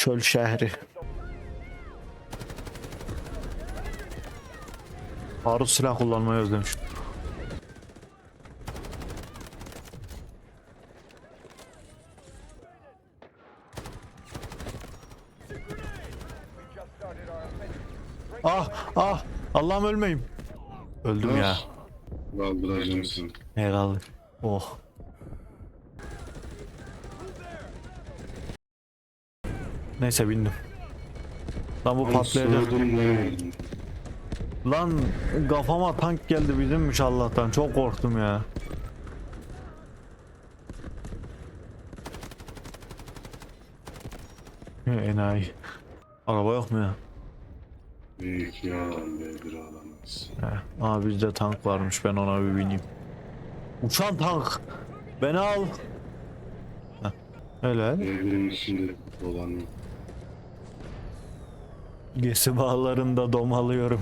Çöl şehri. Harut silah kullanmayı özlemiş. Ah ah Allah'ım ölmeyeyim. Öldüm ya. Kaldıracağım seni. Eyvallah. Oh. Neyse bindim. Lan bu patlayacak. Lan kafama tank geldi bizimmiş Allah'tan. Çok korktum ya. Enayi. Araba yok mu ya? Büyük yalan be bir alamaz. He. Aa bizde tank varmış ben ona bir bineyim. Uçan tank. Beni al. Heh. Helal. Evrenin içinde dolanıyor. Gesi bağlarında domalıyorum.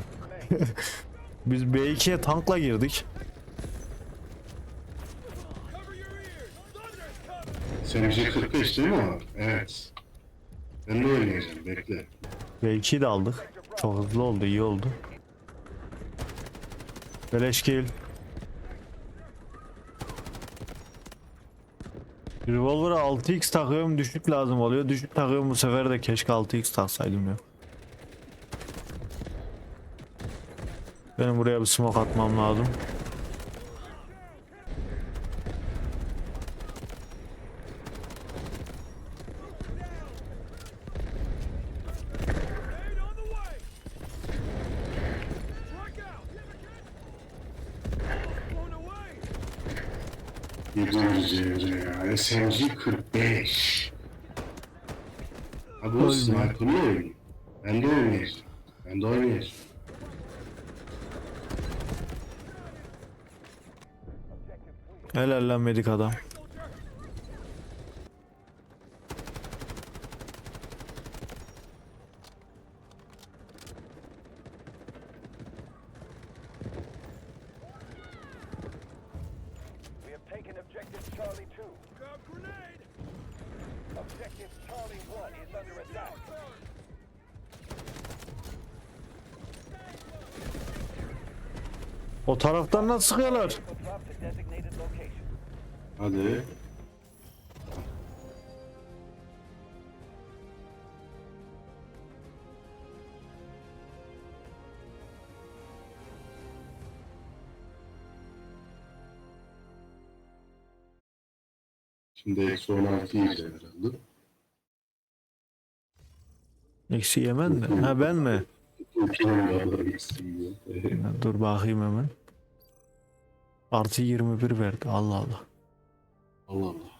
Biz B2'ye tankla girdik. Semci 45 değil mi o? Evet. Ben de oynayacağım bekle. B2'yi de aldık. Çok hızlı oldu, iyi oldu. Beleş kill. Revolver'a 6x takıyorum düşük lazım oluyor. Düşük takıyorum bu sefer de keşke 6x taksaydım ya. Benim buraya bir smoke atmam lazım. Evre ya. SMG 45. Abi o oyun. Ben de oynayacağım. Ben de oynayacağım. 1 is under attack. O taraftan nasıl sıkıyorlar? Hadi. Şimdi eksi 16 yiyeceğim herhalde. Eksi yemen mi? Ha ben mi? Dur bakayım hemen. Artı 21 verdi. Allah Allah. Allah Allah.